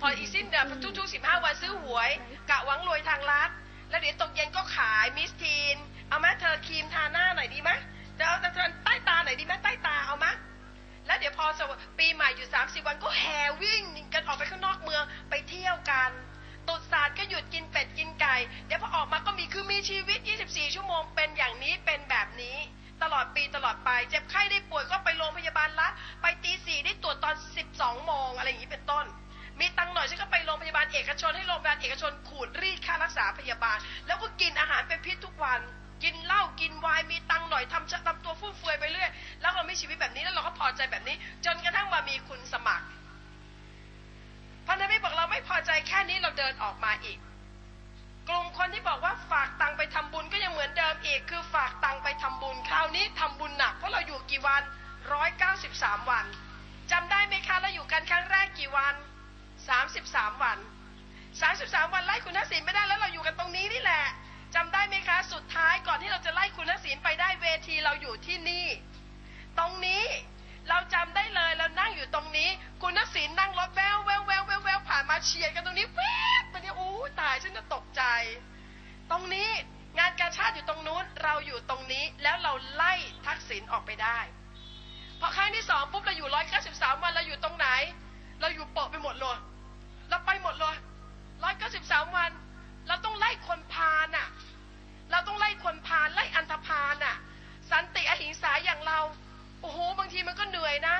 พออีสิ้นเดือนทุ่งๆสิบห้าวันซื้อหวยกะหวังรวยทางลัดแล้วเดี๋ยวตกเย็นก็ขายมิสทีน เอาไหมเธอครีมทาหน้าหน่อยดีไหมเธอเอาแต่เธอใต้ตาหน่อยดีไหมใต้ตาเอาไหมแล้วเดี๋ยวพอปีใหม่อยู่สามสิบวันก็แห่วิ่งกันออกไปข้างนอกเมืองไปเที่ยวกันตุดศาสตร์ก็หยุดกินเป็ดกินไก่ เดี๋ยวพอออกมาก็มีคือมีชีวิต 24 ชั่วโมงเป็นอย่างนี้เป็นแบบนี้ ตลอดปีตลอดไป เจ็บไข้ได้ป่วยก็ไปโรงพยาบาลรัฐไปตีสี่ได้ตรวจตอน 12 โมงอะไรอย่างนี้เป็นต้น มีตังค์หน่อยฉันก็ไปโรงพยาบาลเอกชนให้โรงพยาบาลเอกชนขูดรีดค่ารักษาพยาบาล แล้วก็กินอาหารเป็นพิษทุกวัน กินเหล้ากินวน์มีตังค์หน่อยทำชะทำตัวฟุ่มเฟือยไปเรื่อยแล้วเราไม่ชีวิตแบบนี้แล้วเราก็พอใจแบบนี้ จนกระทั่งมามีคุณสมัครพันธมิตรบอกเราไม่พอใจแค่นี้เราเดินออกมาอีก กลุ่มคนที่บอกว่าฝากตังไปทำบุญก็ยังเหมือนเดิมอีก คือฝากตังไปทำบุญคราวนี้ทำบุญหนักเพราะเราอยู่กี่วันร้อยเก้าสิบสามวันจำได้ไหมคะเราอยู่กันครั้งแรกกี่วัน สามสิบสามวันสามสิบสามวันไล่คุณทักษิณไม่ได้แล้วเราอยู่กันตรงนี้นี่แหละจำได้ไหมคะ สุดท้ายก่อนที่เราจะไล่คุณทักษิณไปได้เวทีเราอยู่ที่นี่ ตรงนี้เราจำได้เลยเรานั่งอยู่ตรงนี้ คุณทักษิณนั่งรถแววแววแววแววแววผ่านมาเฉียดกันตรงนี้แวบมันเนี่ยอู้ตายฉันจะตกใจ ตรงนี้งานการชาติอยู่ตรงนู้นเราอยู่ตรงนี้แล้วเราไล่ทักษิณออกไปได้พอครั้งที่สองปุ๊บเราอยู่ร้อยเก้าสิบสามวันเราอยู่ตรงไหน เราอยู่เปาะไปหมดเลย เราไปหมดเลยร้อยเก้าสิบสามวัน เราต้องไล่คนพาลน่ะ เราต้องไล่คนพาลไล่อันธพาลน่ะ สันติอหิงสาอย่างเรา โอ้โห บางทีมันก็เหนื่อยนะ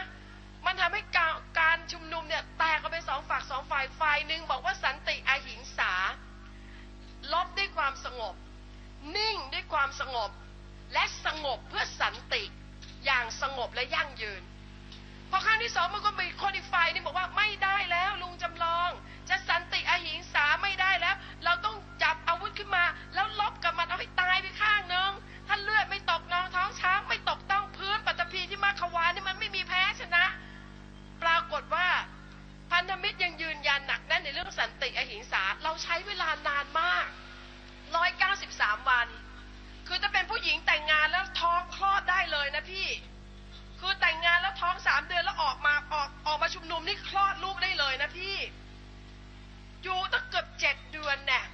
นเนี่ย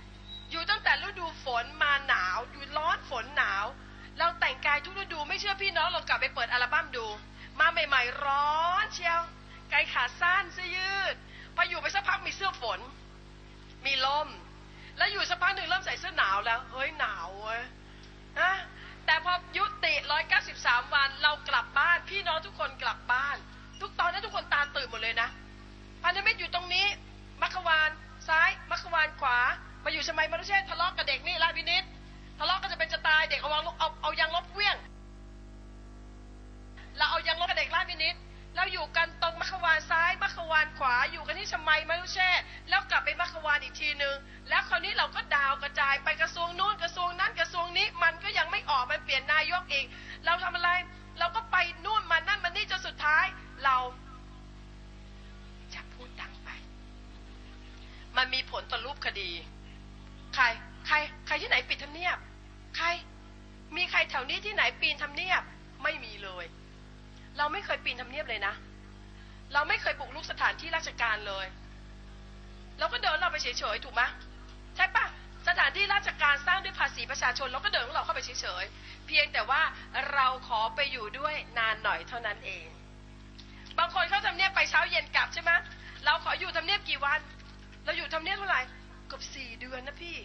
อยู่ตั้งแต่ฤดูฝนมาหนาว อยู่ร้อนฝนหนาว เราแต่งกายทุกฤดูไม่เชื่อพี่น้องเรากลับไปเปิดอัลบั้มดู มาใหม่ๆร้อนเชียวกายขาสั้นเสื้อยืดพออยู่ไปสักพักมีเสื้อฝน มีลม แล้วอยู่สักพักหนึ่งเริ่มใส่เสื้อหนาวแล้วเฮ้ยหนาวเว้ยฮะแต่พอยุติ 193 วันเรากลับบ้าน พี่น้องทุกคนกลับบ้าน ทุกตอนนี้ทุกคนตาตื่นหมดเลย คดี ใคร ใคร ใครที่ไหนปิดทำเนียบ ใคร มีใครแถวนี้ที่ไหนปีนทำเนียบ ไม่มีเลย เราไม่เคยปีนทำเนียบเลยนะ เราไม่เคยบุกรุกสถานที่ราชการเลย เราก็เดินเราไปเฉยๆถูกไหมใช่ปะสถานที่ราชการสร้างด้วยภาษีประชาชนเราก็เดินของเราเข้าไปเฉยๆ เพียงแต่ว่าเราขอไปอยู่ด้วยนานหน่อยเท่านั้นเอง บางคนเข้าทำเนียบไปเช้าเย็นกลับใช่ไหมเราขออยู่ทำเนียบกี่วัน เราอยู่ทำเนียบเท่าไหร่ เกือบสี่เดือนนะพี่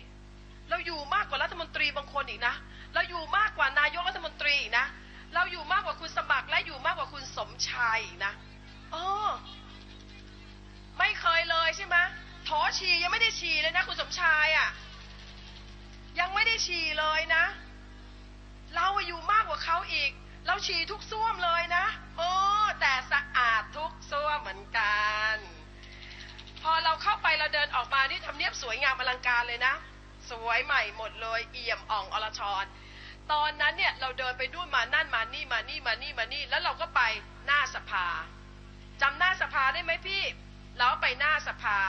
เราอยู่มากกว่ารัฐมนตรีบางคนอีกนะ เราอยู่มากกว่านายกรัฐมนตรีนะ เราอยู่มากกว่าคุณสมัครและอยู่มากกว่าคุณสมชายอีกนะเออไม่เคยเลยใช่ไหมถอฉี่ยังไม่ได้ฉี่เลยนะคุณสมชายอะ่ะ ยังไม่ได้ฉี่เลยนะ เราอยู่มากกว่าเขาอีก เราฉี่ทุกส้วมเลยนะ โอ้แต่สะอาดทุกส้วมเหมือนกัน เราเข้าไปเราเดินออกมานี่ทำเนียบสวยงามอลังการเลยนะ สวยใหม่หมดเลย เอี่ยมอ่องอรชร ตอนนั้นเนี่ยเราเดินไปนู่นมานั่นมานี่มานี่มานี่มานี่ แล้วเราก็ไปหน้าสภาจำหน้าสภาได้ไหมพี่ เราไปหน้าสภา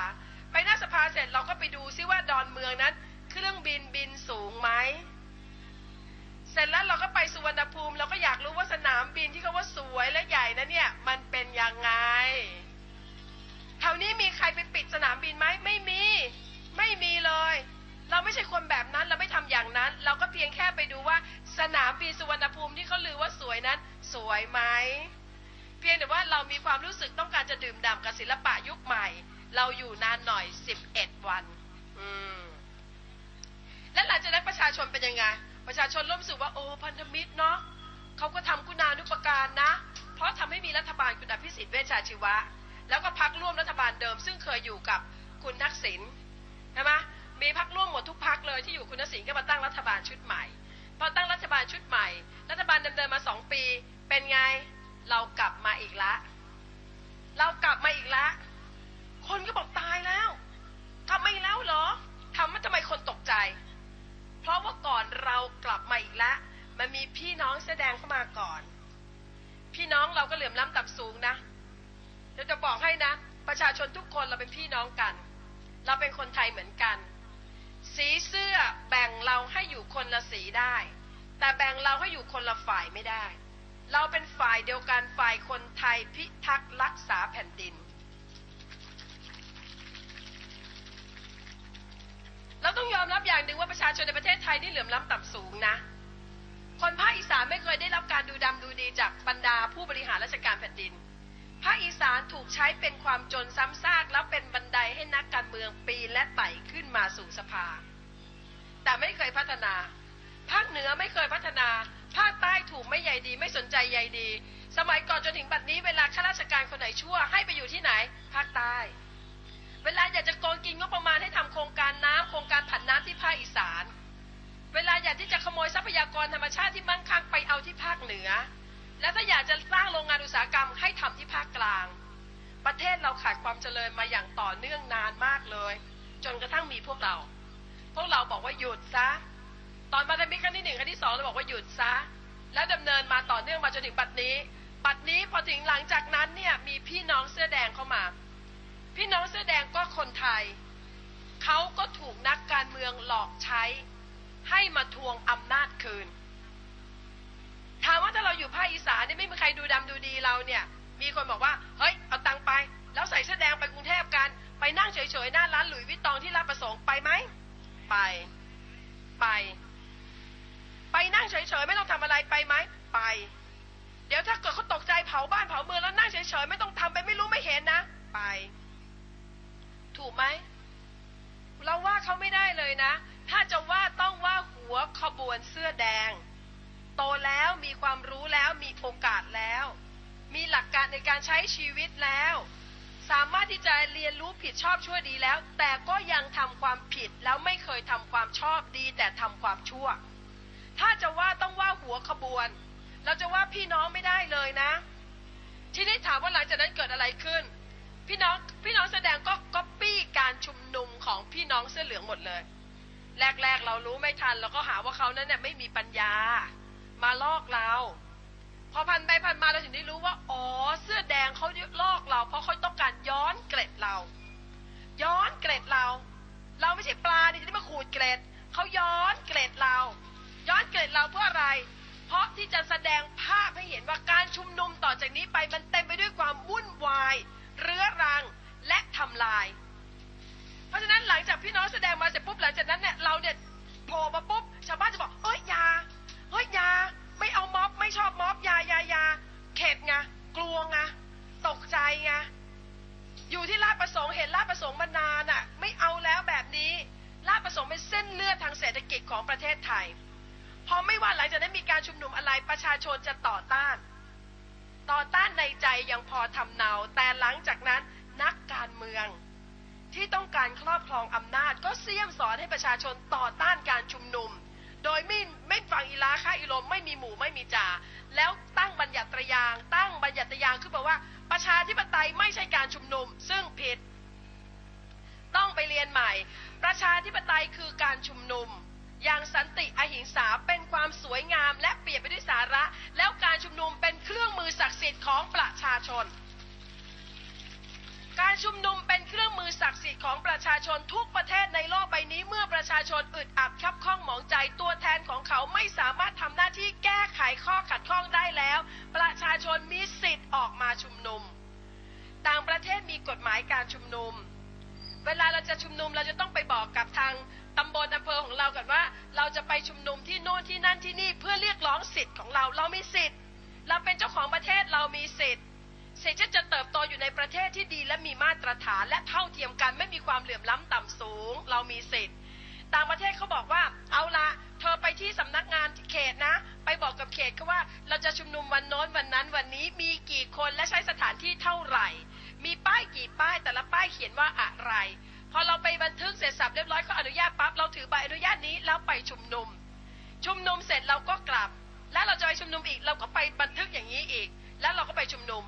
ไปหน้าสภาเสร็จเราก็ไปดูซิว่าดอนเมืองนั้น เครื่องบินบินสูงไหมเสร็จแล้วเราก็ไปสุวรรณภูมิเราก็อยากรู้ว่าสนามบินที่เขาว่าสวยและใหญ่นะเนี่ย มันเป็นยังไง ถวนี้มีใครไปปิดสนามบินไหมไม่มี ไม่มีเลย เราไม่ใช่คนแบบนั้นเราไม่ทำอย่างนั้น เราก็เพียงแค่ไปดูว่าสนามบินสุวรรณภูมิที่เขาลือว่าสวยนั้น สวยไหมเพียงแต่ว่าเรามีความรู้สึกต้องการจะดื่มด่ำกับศิลปะยุคใหม่ เราอยู่นานหน่อยสิบเอ็ดวันอืมและหลังจากนั้นประชาชนเป็นยังไง ประชาชนริ่มรู้สึกว่าโอ้พันธมิตรเนาะเขาก็ทำคุณานุปการนะ เพราะทำให้มีรัฐบาลคุณอภิสิทธิ์เวชชาชีวะ แล้วก็พักร่วมรัฐบาลเดิม ซึ่งเคยอยู่กับคุณทักษิณใช่ไหมมีพักร่วมหมดทุกพักเลยที่อยู่คุณทักษิณก็มาตั้งรัฐบาลชุดใหม่ พอตั้งรัฐบาลชุดใหม่ รัฐบาลดำเนินมาสองปี เป็นไงเรากลับมาอีกละ เรากลับมาอีกละ คนก็บอกตายแล้ว กลับมาอีกแล้วเหรอทำให้ทำไมคนตกใจ เพราะว่าก่อนเรากลับมาอีกแล้วมันมีพี่น้องแสดงเข้ามาก่อน พี่น้องเราก็เหลื่อมล้ำต่ำสูงนะ เดี๋ยวจะบอกให้นะ ประชาชนทุกคนเราเป็นพี่น้องกัน เราเป็นคนไทยเหมือนกัน สีเสื้อแบ่งเราให้อยู่คนละสีได้ แต่แบ่งเราให้อยู่คนละฝ่ายไม่ได้ เราเป็นฝ่ายเดียวกันฝ่ายคนไทยพิทักษ์รักษาแผ่นดิน เราต้องยอมรับอย่างหนึ่งว่าประชาชนในประเทศไทยนี่เหลื่อมล้ำต่ำสูงนะคนภาคอีสานไม่เคยได้รับการดูดำดูดีจากบรรดาผู้บริหารราชการแผ่นดิน ภาคอีสานถูกใช้เป็นความจนซ้ำซากแล้วเป็นบันไดให้นักการเมืองปีนและไต่ขึ้นมาสู่สภา แต่ไม่เคยพัฒนา ภาคเหนือไม่เคยพัฒนา ภาคใต้ถูกไม่ใยดีไม่สนใจใยดี สมัยก่อนจนถึงบัดนี้เวลาข้าราชการคนไหนชั่วให้ไปอยู่ที่ไหน ภาคใต้ เวลาอยากจะโกงกินงบประมาณให้ทำโครงการน้ำโครงการผันน้ำที่ภาคอีสาน เวลาอยากที่จะขโมยทรัพยากรธรรมชาติที่มั่งคั่งไปเอาที่ภาคเหนือ และถ้าอยากจะสร้างโรงงานอุตสาหกรรมให้ทำที่ ภาคกลาง ประเทศเราขาดความเจริญมาอย่างต่อเนื่องนานมากเลย จนกระทั่งมีพวกเรา พวกเราบอกว่าหยุดซะ ตอนมาทมิครั้งที่หนึ่งครั้งที่สองเราบอกว่าหยุดซะ แล้วดำเนินมาต่อเนื่องมาจนถึงบัดนี้บัดนี้พอถึงหลังจากนั้นเนี่ยมีพี่น้องเสื้อแดงเข้ามา พี่น้องเสื้อแดงก็คนไทย เขาก็ถูกนักการเมืองหลอกใช้ ให้มาทวงอำนาจคืน ถามว่าถ้าเราอยู่ภาคอีสานนี่ไม่มีใครดูดำดูดีเราเนี่ย มีคนบอกว่าเฮ้ยเอาตังไป แล้วใส่เสื้อแดงไปกรุงเทพกัน ไปนั่งเฉยๆหน้าร้านหลุยวิตตองที่ลาดประสงค์ไปไหมไปไป ไปนั่งเฉยๆไม่ต้องทำอะไรไปไหมไป เดี๋ยวถ้าเกิดเขาตกใจเผาบ้านเผาเมืองแล้วนั่งเฉยๆไม่ต้องทำไปไม่รู้ไม่เห็นนะ ไป ถูกไหมเราว่าเขาไม่ได้เลยนะ ถ้าจะว่าต้องว่าหัวขบวนเสื้อแดง โตแล้วมีความรู้แล้วมีโอกาสแล้ว มีหลักการในการใช้ชีวิตแล้ว สามารถที่จะเรียนรู้ผิดชอบชั่วดีแล้ว แต่ก็ยังทำความผิดแล้วไม่เคยทำความชอบดี แต่ทำความชั่ว ถ้าจะว่าต้องว่าหัวขบวน เราจะว่าพี่น้องไม่ได้เลยนะ ทีนี้ถามว่าหลังจากนั้นเกิดอะไรขึ้น พี่น้องพี่น้องแสดงก็ก๊อปปี้การชุมนุมของพี่น้องเสื้อเหลืองหมดเลยแรกๆ เรารู้ไม่ทันเราก็หาว่าเขานั้นเนี่ยไม่มีปัญญา มาลอกเรา พอพันไปพันมาเราถึงได้รู้ว่า อ๋อ เสื้อแดงเขาลอกเรา เพราะเขาต้องการย้อนเกล็ดเรา ย้อนเกล็ดเรา เราไม่ใช่ปลาที่จะมาขูดเกล็ดเขาย้อนเกล็ดเรา ย้อนเกล็ดเราเพื่ออะไร เพราะที่จะแสดงภาพให้เห็นว่าการชุมนุมต่อจากนี้ไปมันเต็มไปด้วยความวุ่นวาย เรื้อรังและทำลาย เพราะฉะนั้นหลังจากพี่น้องแสดงมาเสร็จปุ๊บหลังจากนั้นเนี่ยเราเนี่ยโผล่มาปุ๊บชาวบ้านจะบอกเฮ้ยยาเฮ้ยยาไม่เอา ไม่ชอบม็อบยายายาเข็ดไงกลัวไงตกใจไงอยู่ที่ลาดประสงค์เห็นลาดประสงค์มานานอะ ไม่เอาแล้วแบบนี้ลาดประสงค์เป็นเส้นเลือดทางเศรษฐกิจของประเทศไทย พอไม่ว่าหลังจากนั้นมีการชุมนุมอะไรประชาชนจะต่อต้าน ต่อต้านในใจยังพอทำเนา แต่หลังจากนั้นนักการเมืองที่ต้องการครอบครองอำนาจก็เสี่ยมสอนให้ประชาชนต่อต้านการชุมนุม โดยไม่ ลาค่าอิลมไม่มีหมู่ไม่มีจ่าแล้วตั้งบัญญัติยาง ตั้งบัญญัติยางขึ้นมาว่า ประชาธิปไตยไม่ใช่การชุมนุม ซึ่งผิด ต้องไปเรียนใหม่ ประชาธิปไตยคือการชุมนุม อย่างสันติอหิงสาเป็นความสวยงาม และเปลี่ยนไปด้วยสาระ แล้วการชุมนุมเป็นเครื่องมือศักดิ์สิทธิ์ของประชาชน การชุมนุมเป็นเครื่องมือศักดิ์สิทธิ์ ประชาชนทุกประเทศในโลกใบนี้เมื่อประชาชนอึดอัดคับข้องหมองใจตัวแทนของเขาไม่สามารถทำหน้าที่แก้ไขข้อขัดข้องได้แล้ว ประชาชนมีสิทธิ์ออกมาชุมนุม ต่างประเทศมีกฎหมายการชุมนุม เวลาเราจะชุมนุมเราจะต้องไปบอกกับทางตำบลอำเภอของเราจะไปชุมนุมที่โน่นที่นั่นที่นี่เพื่อเรียกร้องสิทธิ์ของเราเรามีสิทธิ์ เราเป็นเจ้าของประเทศเรามีสิทธิ์สิทธิ์ที่จะ ประเทศที่ดีและมีมาตรฐานและเท่าเทียมกันไม่มีความเหลื่อมล้ำต่ำสูง เรามีสิทธิ์ต่างประเทศเขาบอกว่าเอาละเธอไปที่สำนักงานเขตนะ ไปบอกกับเขตเขาว่าเราจะชุมนุมวันโน้นวันนั้นวันนี้มีกี่คนและใช้สถานที่เท่าไหร่ มีป้ายกี่ป้ายแต่ละป้ายเขียนว่าอะไร พอเราไปบันทึกเสร็จสับเรียบร้อยเขาอนุญาตปั๊บเราถือใบอนุญาตนี้แล้วไปชุมนุม ชุมนุมเสร็จเราก็กลับ แล้วเราจะไปชุมนุมอีกเราก็ไปบันทึกอย่างนี้อีก แล้วเราก็ไปชุมนุม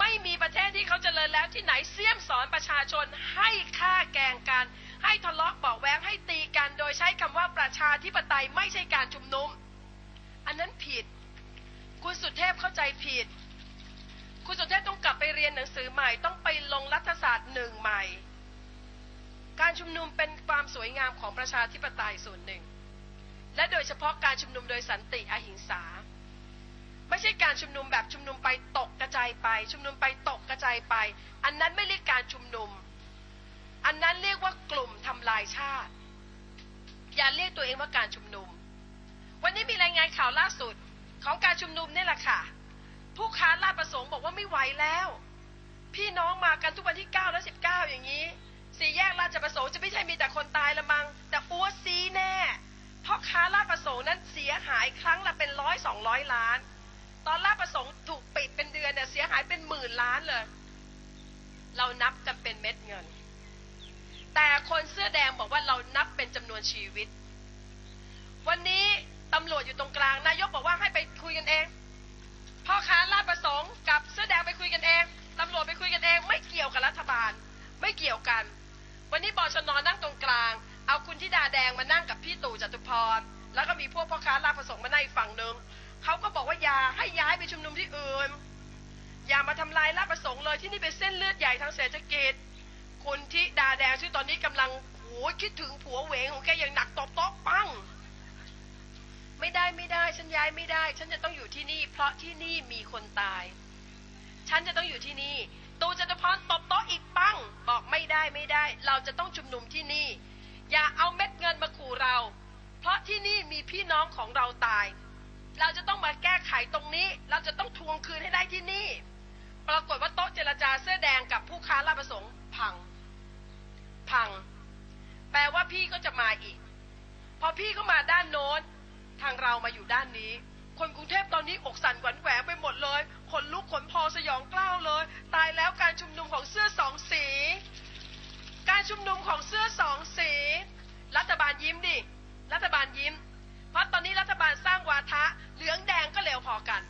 ไม่มีประเทศที่เขาเจริญแล้วที่ไหนเสี่ยมสอนประชาชนให้ฆ่าแกงกัน ให้ทะเลาะเบาะแว้งให้ตีกัน โดยใช้คำว่าประชาธิปไตยไม่ใช่การชุมนุม อันนั้นผิด คุณสุเทพเข้าใจผิด คุณสุเทพต้องกลับไปเรียนหนังสือใหม่ ต้องไปลงรัฐศาสตร์หนึ่งใหม่ การชุมนุมเป็นความสวยงามของประชาธิปไตยส่วนหนึ่ง และโดยเฉพาะการชุมนุมโดยสันติอหิงสา ไม่ใช่การชุมนุมแบบชุมนุมไปตกกระจายไป ชุมนุมไปตกกระจายไป อันนั้นไม่เรียกการชุมนุม อันนั้นเรียกว่ากลุ่มทำลายชาติ อย่าเรียกตัวเองว่าการชุมนุม วันนี้มีรายงานข่าวล่าสุดของการชุมนุมนี่แหละค่ะ ผู้ค้าลาดประสงค์บอกว่าไม่ไหวแล้ว พี่น้องมากันทุกวันที่ 9 และ 19 อย่างนี้ สี่แยกราชประสงค์จะไม่ใช่มีแต่คนตายละมัง แต่อัวซีแน่เพราะค้าลาดประสงค์นั้นเสียหายครั้งละเป็นร้อยสองร้อยล้าน ตอนลาดประสงค์ถูกปิดเป็นเดือนเนี่ยเสียหายเป็นหมื่นล้านเลย เรานับกันเป็นเม็ดเงิน แต่คนเสื้อแดงบอกว่าเรานับเป็นจำนวนชีวิต วันนี้ตำรวจอยู่ตรงกลาง นายกบอกว่าให้ไปคุย ไม่ได้ไม่ได้ ฉันย้ายไม่ได้ ฉันจะต้องอยู่ที่นี่ เพราะที่นี่มีคนตาย ฉันจะต้องอยู่ที่นี่ ตูจตุพรตบโต๊ะอีกปังบอกไม่ได้ไม่ได้ เราจะต้องชุมนุมที่นี่ อย่าเอาเม็ดเงินมาขู่เรา เพราะที่นี่มีพี่น้องของเราตาย เราจะต้องมาแก้ไขตรงนี้ เราจะต้องทวงคืนให้ได้ที่นี่ ปรากฏว่าโต๊ะเจรจาเสื้อแดงกับผู้ค้าลาประสงค์พัง พัง แปลว่าพี่ก็จะมาอีก พอพี่ก็มาด้านโน้น ทางเรามาอยู่ด้านนี้ คนกรุงเทพตอนนี้อกสั่นหวั่นแหวงไปหมดเลยขนลุกขนพองสยองกล้าวเลย ตายแล้วการชุมนุมของเสื้อสองสี การชุมนุมของเสื้อสองสี รัฐบาลยิ้มดิรัฐบาลยิ้ม เพราะตอนนี้รัฐบาลสร้างวาทะเหลืองแดงก็เลวพอกัน